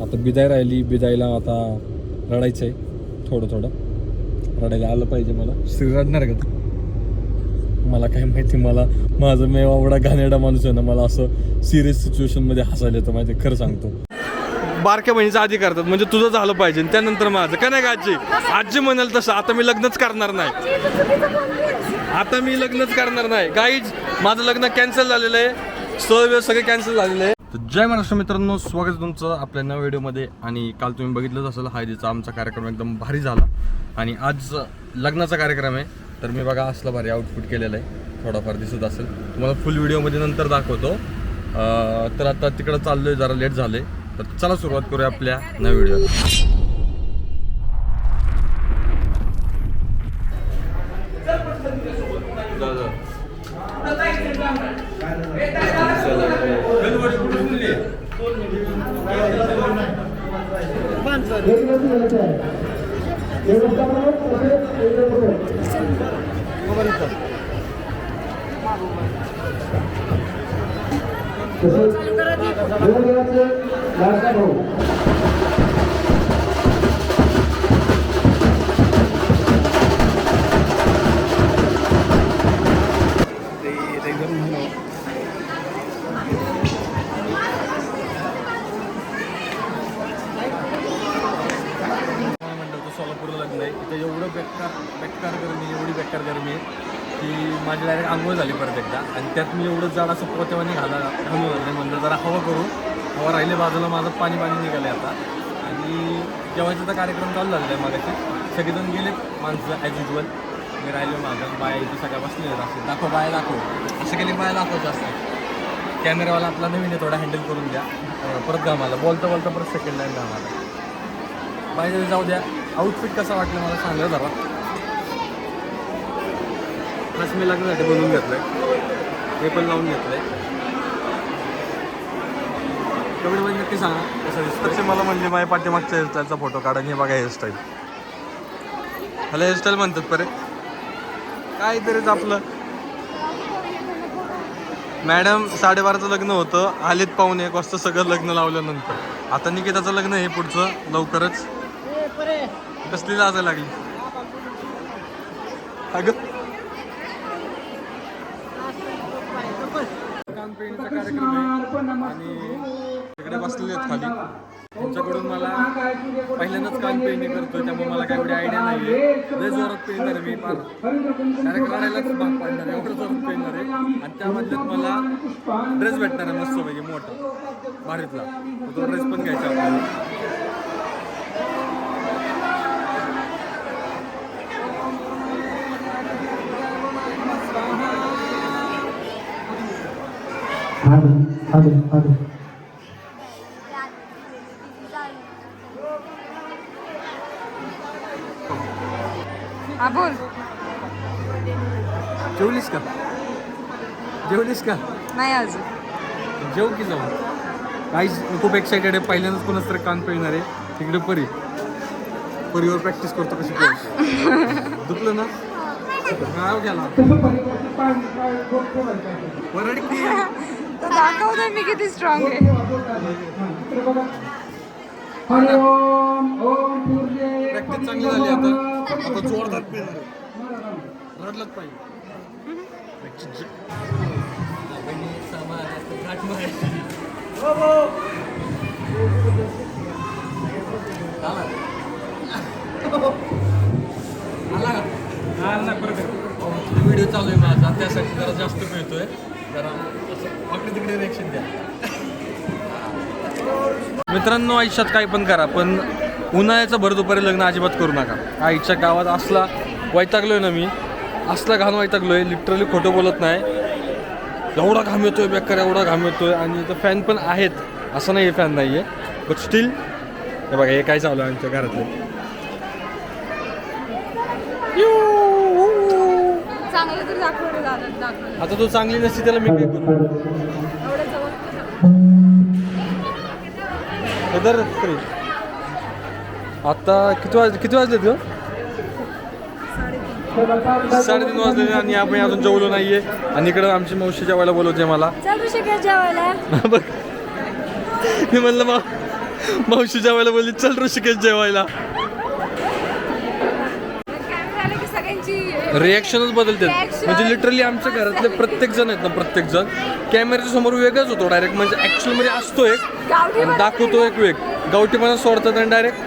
आता बिदाय राहिली बिदायला आता रडायचं आहे थोडं थोडं. रडायला आलं पाहिजे मला. श्री रडणार का तू? मला काय माहिती मला माझं मी एवढा घाणेरडा माणूस आहे ना मला असं सिरियस सिच्युएशनमध्ये हसायला येतं माहिती खरं सांगतो. बारक्या बहिणीचं आधी करतात. म्हणजे तुझं झालं पाहिजे त्यानंतर माझं. का नाही का आजी? आजी म्हणाल तसं. आता मी लग्नच करणार नाही. आता मी लग्नच करणार नाही. काहीच माझं लग्न कॅन्सल झालेलं आहे. सर्व सगळे कॅन्सल झालेलं आहे. तर जय महाराष्ट्र मित्रांनो. स्वागत आहे तुमचं आपल्या नव्या व्हिडिओमध्ये. आणि काल तुम्ही बघितलंच असेल हळदीचा आमचा कार्यक्रम एकदम भारी झाला. आणि आज लग्नाचा कार्यक्रम आहे. तर मी बघा असला भारी आउटफिट केलेलं आहे. थोडाफार दिसत असेल. तुम्हाला फुल व्हिडिओमध्ये नंतर दाखवतो. तर आता तिकडं चाललोय जरा लेट झाले तर चला सुरुवात करूया आपल्या नव्या व्हिडिओला Thank you. व्हिडिओ मला आणि त्यात मी एवढं जाड असं पोतेवानी घाला घालून म्हणलं जरा हवा करू. हवा राहिले बाजूला माझं पाणी पाणी निघाले आता. आणि जेवायचा तर कार्यक्रम चालू झालेला आहे मागाशी. सगळेजण गेलेत माणसं ॲज युजल मी राहिलो माझं बाया सगळ्या बसले असं दाखव बाया दाखव. असं केले बाया दाखवत असतात. कॅमेरावाला आपला नवीन आहे थोडा हँडल करून द्या. परत घामाला बोलता बोलता परत सेकंड लाईन घामाला बाय जाऊ द्या. आउटफिट कसं वाटलं मला सांगा जरा. बस मी लग्नासाठी बनवून घेतलंय. हे पण लावून घेतलंय. कमेंटमध्ये नक्की सांगा. कसं दिसतं मला म्हणजे माझ्या पाठीमागच्या हेअरस्टाईलचा फोटो काढा आणि हे बघा हेअरस्टाईल ह्याला हेअरस्टाईल म्हणतात परे. काहीतरीच आपलं. मॅडम साडेबाराचं लग्न होतं. आलेत पाहुणे एक वाजता सगळं लग्न लावल्यानंतर. आता निकिताचं लग्न हे पुढचं लवकरच. कसली लाजायला लागली? अगं कानपिणीचा कार्यक्रम आहे आणि तिकडे बसलेले आहेत खाली त्यांच्याकडून मला पहिल्यांदाच कान पेरणी करतोय त्यामुळे मला काही एवढी आयडिया नाही आहे लय जोरात आहे मी फार. डायरेक्ट रडायलाच भाग पाडणार आहे एवढं जोरात पेरणार आहे. आणि त्यामधल्यात मला ड्रेस भेटणार आहे मस्तपैकी मोठा. भारीतला. तो ड्रेस पण घ्यायचा आपल्याला. हॅलो हॅलो हॅलो जेवलीस का? जेवलीस का? नाही अजून. जेव की जाऊ? काहीच खूप एक्सायटेड आहे. पहिल्यांदाच कोणाच तरी कान पिळणार आहे. तिकडे परी. परीवर प्रॅक्टिस करतो कशी पिळायची दुखलं ना? गाव गेला वरड की? तर दाखवतोय मी किती स्ट्रॉंग आहे. प्रॅक्टिस चांगली झाली आता. आता जोरदार पिळणार आहे. रडलंच पाहिजे. व्हिडिओ चालू आहे माझा त्यासाठी जरा जास्त मिळतोय जरा असं वाकडे तिकडे रिएक्शन द्या मित्रांनो आयुष्यात काही पण करा पण उन्हाळ्याचं भर दुपारी लग्न अजिबात करू नका. आईच्या गावात असला वैतागलोय ना मी. असला घाण वैतागलोय लिटरली खोटं बोलत नाही. एवढा घाम येतोय बेकार एवढा घाम येतोय. आणि इथं फॅन पण आहेत. असं नाही फॅन नाही आहे बट स्टील हे बघा हे काय चालू आहे आमच्या घरातलं? आता तू चांगली नसती त्याला मी काय करू? आता किती वाजले किती वाजले तू साडेतीन वाजले आणि आपण अजून जेवलो नाहीये. आणि इकडं आमची मावशी जेवायला बोलवते मला. बघ. मी म्हणलं मा मावशी जेवायला बोलली चल ऋषिकेश जेवायला. रिॲक्शनच बदलतात. Reaction. म्हणजे लिटरली आमच्या घरातले प्रत्येक जण आहेत ना प्रत्येक जण. कॅमेऱ्याच्या समोर वेगळाच होतो डायरेक्ट म्हणजे ऍक्च्युअलमध्ये असतो एक दाखवतो एक वेग. गावठीपणा सोडतात आणि डायरेक्ट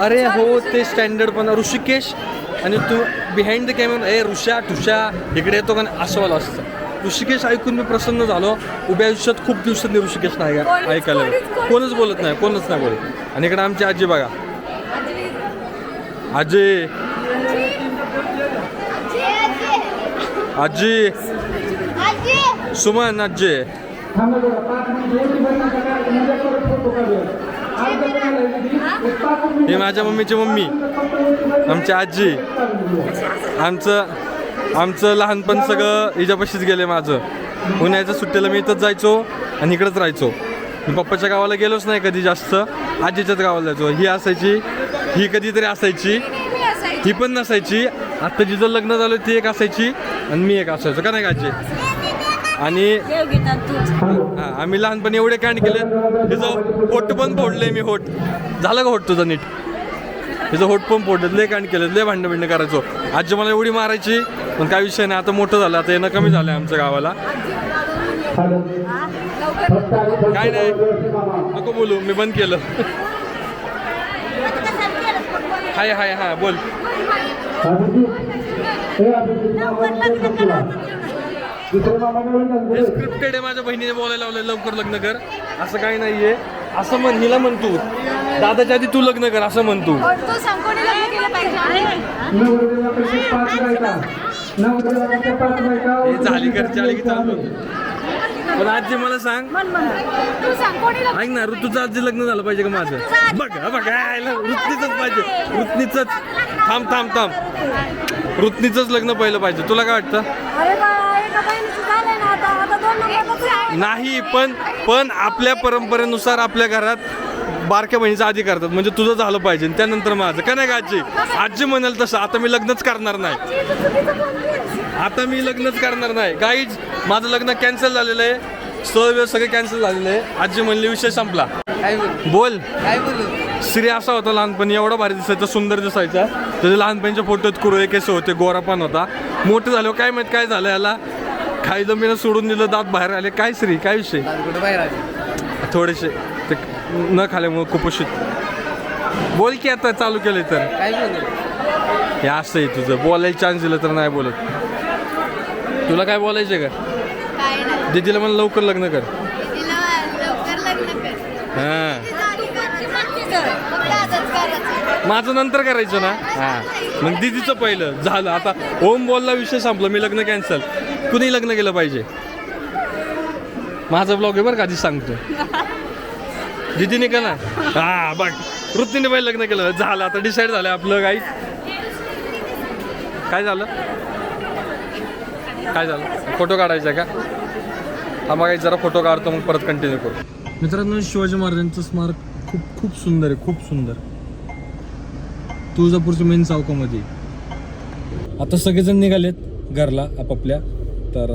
अरे हो ते स्टँडर्डपणा ऋषिकेश आणि तू बिहाइंड द कॅमेरा ए ऋषा ठुषा इकडे येतो का? असं वाला असतं. ऋषिकेश ऐकून मी प्रसन्न झालो. उभ्या आयुष्यात खूप दिवसांनी ऋषिकेश नाही ऐकायला कोणच बोलत नाही कोणच नाही बोलत. आणि इकडे आमची आजी बघा. आजी. आजी. सुमन आजी. हे माझ्या मम्मीची मम्मी. आमची आजी. आमचं आमचं लहानपण सगळं हिच्यापाशीच गेले माझं. उन्हाळ्याच्या सुट्टीला मी इथंच जायचो आणि इकडंच राहायचो. मी पप्पाच्या गावाला गेलोच नाही कधी जास्त. आजीच्याच गावाला जायचो. ही असायची ही कधीतरी असायची. ही पण नसायची. आत्ता जिचं लग्न झालं ती एक असायची आणि मी एक असायचो. का नाही का आजी? आणि देव घेतात तू. हा, आम्ही लहानपणी एवढे कांड केले. तिचं होट पण फोडले मी होट. झालं का होट तुझं नीट? तिचं होट पण फोडलं लय कांड केलं लय भांडण बिंड करायचो. आजी मला एवढी मारायची पण काय विषय नाही. आता मोठं झालं. आता येणं कमी झालं आमच्या गावाला. काय नाही. नको बोलू. मी बंद केलं. हाय हाय हाय. बोल. स्क्रिप्टेड आहे माझ्या बहिणीने बोलायला लावलं लवकर लग्न कर. असं काही नाहीये. असं म्हण हिला म्हण तू. दादाच्या आधी तू लग्न कर असं म्हण तू. पण तू सांग कोणी लग्न केलं पाहिजे. नवरदेवापेक्षा पाच बायका. नवरदेवापेक्षा पाच बायका हे झाली घरची आली की चालू. पण आजी मला सांग. ऐक ना ऋतूचं आजी लग्न झालं पाहिजे का माझं? बघा बघा आयला ऋतनीचंच पाहिजे. ऋतनीचंच. थांब थांब थांब. ऋतनीचंच लग्न पहिलं पाहिजे. तुला काय वाटतं अरे बाळा एका बहिणीचं झालंय ना आता आता दोन नंबरला नाही पण पण आपल्या परंपरेनुसार आपल्या घरात बारक्या बहिणीचं आधी करतात. म्हणजे तुझं झालं पाहिजे त्यानंतर माझं. का नाही का आजी? आजी म्हणाल तसं. आता मी लग्नच करणार नाही. आता मी लग्नच करणार नाही. गाईज माझं लग्न कॅन्सल झालेलं आहे. स्थळ सगळे कॅन्सल झालेलं आहे. आजी म्हणली विषय संपला. बोल. काय बोलू श्री असा होता लहानपणी एवढा भारी दिसायचा सुंदर दिसायचा. त्याचे लहानपणीचे फोटोत कुरळे केस होते गोरा पण होता. मोठं झालं काय माहीत काय झालं याला? खायचं मी सोडून दिलं दात बाहेर आले काय श्री काय विषय? कुठं बाहेर आली? थोडेसे ते न खाल्यामुळे कुपोषित बोल की आता चालू केलं तर. काय बोलू? हे असं आहे तुझं. बोलायला चान्स दिलं तर नाही बोलत. तुला काय बोलायचं का? दीदीला मला लवकर लग्न कर. तिला लवकर लग्न कर. हां. करायचं माझं नंतर करायचं ना? हां. मग दीदीचं पहिलं. झालं. आता ओम बोलला विषय संपला. मी लग्न कॅन्सल कुणी लग्न केलं पाहिजे? माझा ब्लॉग आहे बरं का आधी सांगतो. दिदीने का ना? हा बघ. वृत्तीने पहिले लग्न केलं. झालं आता डिसाईड झालं आपलं काही काय झालं? काय झालं? फोटो काढायचा का? हा मग जरा फोटो काढतो मग परत कंटिन्यू करू. मित्रांनो शिवाजी महाराजांचं स्मारक खूप खूप सुंदर आहे खूप सुंदर. तुळजापूरच्या मेन चौकामध्ये. आता सगळेजण निघालेत घरला आपापल्या. तर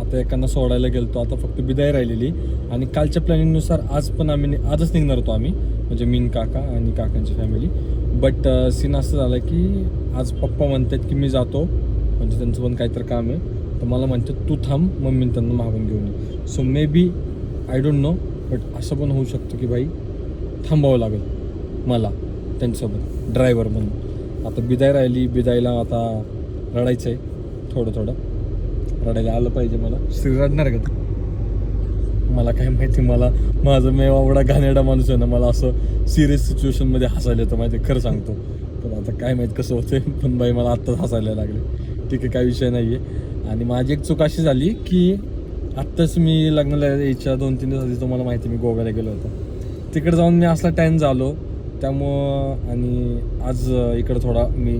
आता एकांना सोडायला गेलतो. आता फक्त बिदाई राहिलेली. आणि कालच्या प्लॅनिंगनुसार आज पण आम्ही आजच निघणार होतो आम्ही. म्हणजे मीन काका आणि काकांची फॅमिली बट सीन असं झालं की आज पप्पा म्हणतात की मी जातो. म्हणजे त्यांचं पण काहीतरी काम आहे. तर मला म्हणतात तू थांब मम्मी त्यांना मागून घेऊन ये. So maybe I don't know but असं पण होऊ शकतं की भाई थांबावं लागेल मला त्यांच्यासोबत ड्रायव्हर म्हणून. आता बिदाई राहिली बिदाईला आता रडायचं आहे थोडं थोडं रडायला आलं पाहिजे मला. श्री रडणार का तू? मला काय माहिती मला माझं मी एवढा घाणेरडा माणूस आहे ना मला असं सिरियस सिच्युएशनमध्ये हसायला येतं माहिती खरं सांगतो. पण आता काय माहीत कसं होतंय पण बाई मला आत्ताच हसायला लागले. ठीक आहे काय विषय नाही आहे आणि माझी एक चूक अशी झाली की आत्ताच मी लग्नाला यायच्या दोन तीन दिवस आधी तुम्हाला माहिती मी गोव्याला गेलो होतो. तिकडे जाऊन मी असला टॅन झालो. त्यामुळं आणि आज इकडं थोडा मी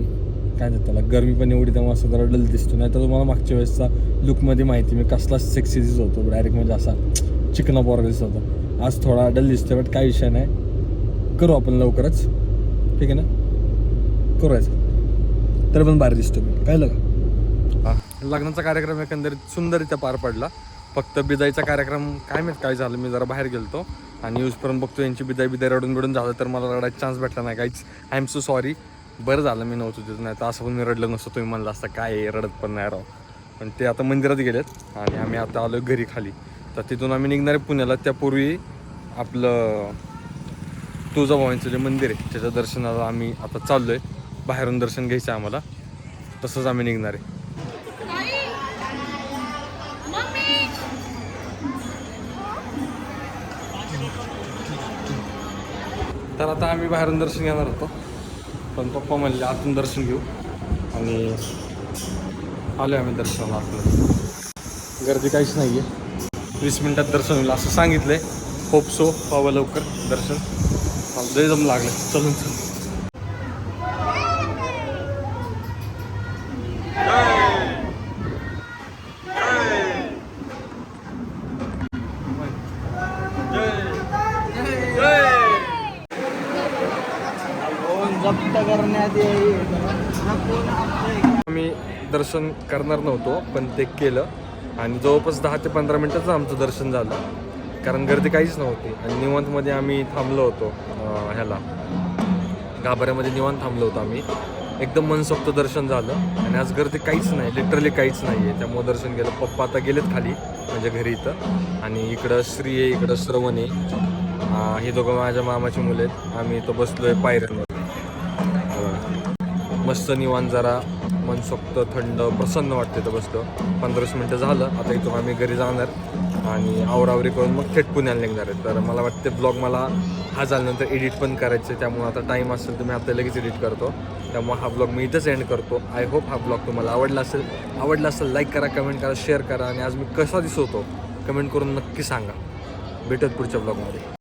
काय नाही त्याला? गरमी पण एवढी त्यामुळे असं जरा डल दिसतो. नाही तर तुम्हाला मागच्या वेळेसचा लुकमध्ये माहिती मी कसला सेक्सी दिसत होतो. डायरेक्ट म्हणजे असा चिकना पोरा दिसत होता. आज थोडा डल दिसतोय बट काय विषय नाही. करू आपण लवकरच. ठीक आहे ना? करूयाचं तर पण भारी दिसतो मी. काय लगा लग्नाचा कार्यक्रम एकंदरीत सुंदररित्या पार पडला. फक्त बिदाईचा कार्यक्रम काय माहीत काय झालं मी जरा बाहेर गेलतो. आणि न्यूजपर्यंत बघतो यांची बिदाई बिदाई रडून बिडून झालं तर मला रडायचा चान्स भेटला नाही काहीच आय एम सो सॉरी बरं झालं मी नव्हतं तिथं नाही तर असं पण मी रडलं नसतं. तुम्ही म्हणलं असतं काय आहे, रडत पण नाही राव. पण ते आता मंदिरात गेलेत आणि आम्ही आता आलो घरी खाली. तर तिथून आम्ही निघणार आहे पुण्याला. त्यापूर्वी आपलं तुळजाभवानीचं जे मंदिर आहे त्याच्या दर्शनाला आम्ही आता चाललो आहे बाहेरून दर्शन घ्यायचं आहे आम्हाला. तसंच आम्ही निघणार आहे. तर आता आम्ही बाहेरून दर्शन घेणार होतो. पण पप्पा म्हणले आतून दर्शन घेऊ. आणि आलो आम्ही दर्शनाला आपलं गर्दी काहीच नाही आहे वीस मिनटात दर्शन होईल असं सांगितलं आहे होप सो पावं लवकर दर्शन. जय जम लागलं चलून चल आम्ही दर्शन करणार नव्हतो पण ते केलं. आणि जवळपास दहा ते पंधरा मिनटाचं आमचं दर्शन झालं. कारण गर्दी काहीच नव्हती. आणि निवांतमध्ये आम्ही थांबलो होतो ह्याला. गाभाऱ्यामध्ये निवांत थांबलो होतो आम्ही. एकदम मनसोक्त दर्शन झालं. आणि आज गर्दी काहीच नाही लिटरली काहीच नाही आहे त्यामुळं दर्शन केलं. पप्पा आता गेलेत खाली म्हणजे घरी इथं. आणि इकडं श्री आहे इकडं श्रवण आहे. हे दोघं माझ्या मामाची मुलं आहेत. आम्ही इथं बसलो आहे पायऱ्यांवर. मस्त निवान जरा मनसोक्त थंड प्रसन्न वाटते तर बसतो पंधराच मिनटं झालं आता इथून आम्ही घरी जाणार आणि आवरावरी करून मग थेट पुण्याला निघणार आहे. तर मला वाटते ब्लॉग मला हा झाल्यानंतर एडिट पण करायचं आहे त्यामुळे आता टाईम असेल तर मी आता लगेच एडिट करतो. त्यामुळे हा ब्लॉग मी इथंच एंड करतो. आय होप हा ब्लॉग तुम्हाला आवडला असेल. आवडला असेल लाईक करा कमेंट करा शेअर करा आणि आज मी कसा दिसवतो कमेंट करून नक्की सांगा. भेटत पुढच्या ब्लॉगमध्ये